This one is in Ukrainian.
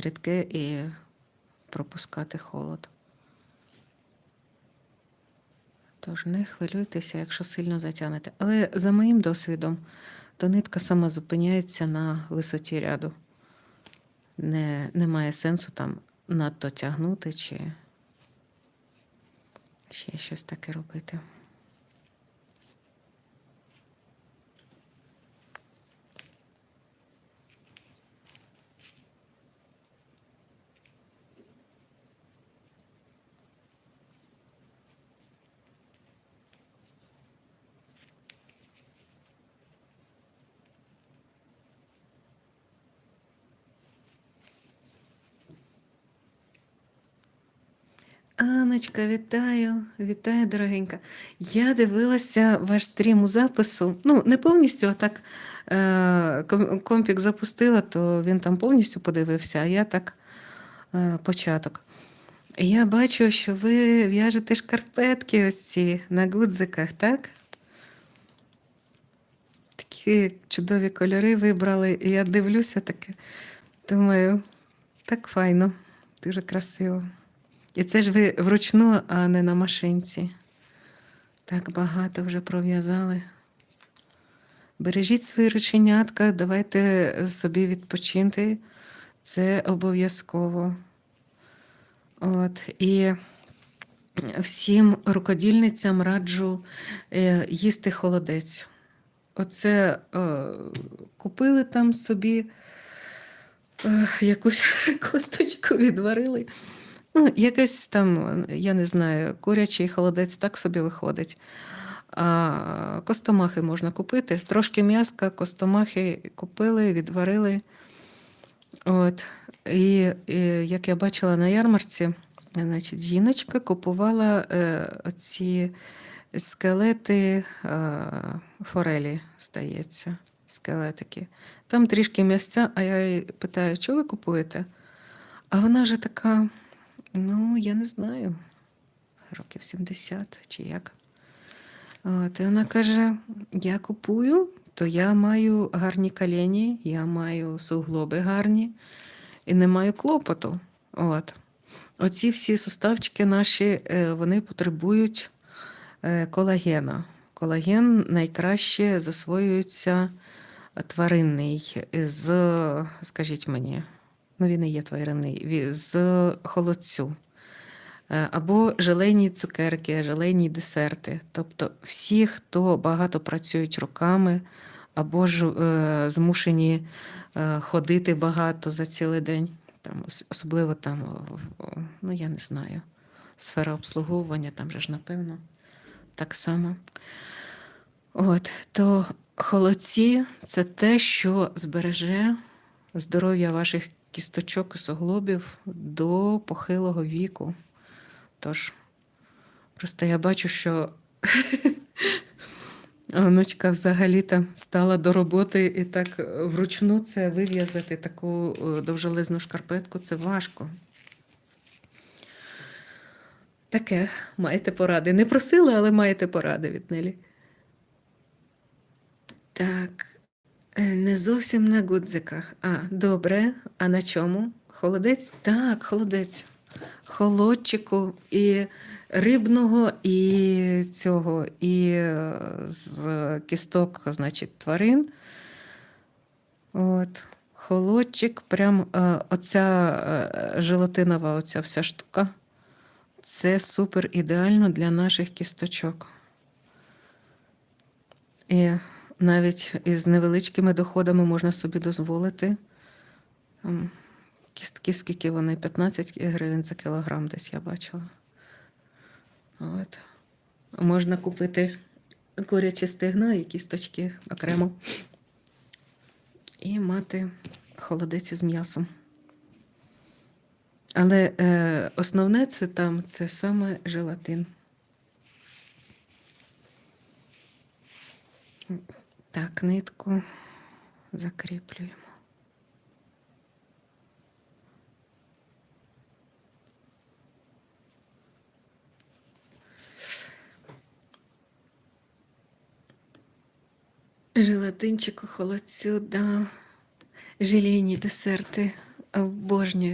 рідке і пропускати холод. Тож не хвилюйтеся, якщо сильно затягнете. Але за моїм досвідом, то нитка сама зупиняється на висоті ряду. Не, немає сенсу там надто тягнути чи ще щось таке робити. Анечка, вітаю, вітаю, дорогенька. Я дивилася ваш стрім у запису. Ну, не повністю, а так е, компік запустила, то він там повністю подивився, а я так е, початок. Я бачу, що ви в'яжете шкарпетки ось ці на гудзиках, так? Такі чудові кольори вибрали. І я дивлюся таке. Думаю, так файно, дуже красиво. І це ж ви вручну, а не на машинці. Так багато вже пров'язали. Бережіть свої рученятка, давайте собі відпочинти. Це обов'язково. От. І всім рукодільницям раджу е, їсти холодець. Оце е, купили там собі е, якусь косточку відварили. Ну, якийсь там, я не знаю, курячий холодець так собі виходить. А костомахи можна купити. Трошки м'яска, костомахи купили, відварили. От. І, і як я бачила на ярмарці, значить, жіночка купувала е, оці скелети е, форелі, здається, скелетики. Там трішки м'ясця, а я її питаю, що ви купуєте? А вона вже така. Ну, я не знаю, років 70 чи як. От, і вона каже: я купую, то я маю гарні колені, я маю суглоби гарні і не маю клопоту. От. Оці всі суставчики наші е, вони потребують е, колагена. Колаген найкраще засвоюється тваринний з, скажіть мені, ну він і є тваринний, з холодцю. Е, Або желейні цукерки, желейні десерти. Тобто всі, хто багато працюють руками, або ж е, змушені е, ходити багато за цілий день, там, особливо там, ну я не знаю, сфера обслуговування, там же ж напевно так само. От, то холодці це те, що збереже здоров'я ваших кісточок і суглобів до похилого віку. Тож, просто я бачу, що онучка взагалі там стала до роботи і так вручну це вив'язати таку е, довжелезну шкарпетку це важко. Таке, маєте поради. Не просила, але маєте поради від Нелі. Так, не зовсім на гудзиках. А, добре. А на чому? Холодець? Так, холодець. Холодчику і рибного, і цього, і е, з кісток, значить, тварин. От. Холодчик, прям е, оця е, желатинова оця вся штука. Це супер ідеально для наших кісточок. І навіть із невеличкими доходами можна собі дозволити. Кістки, скільки вони? 15 гривень за кілограм десь я бачила. От. Можна купити курячі стегна і кісточки окремо. І мати холодець із м'ясом. Але е, основне це там це саме желатин. Так, нитку закріплюємо. Желатинчику, холодцю, да. Желейні десерти Обожнюю.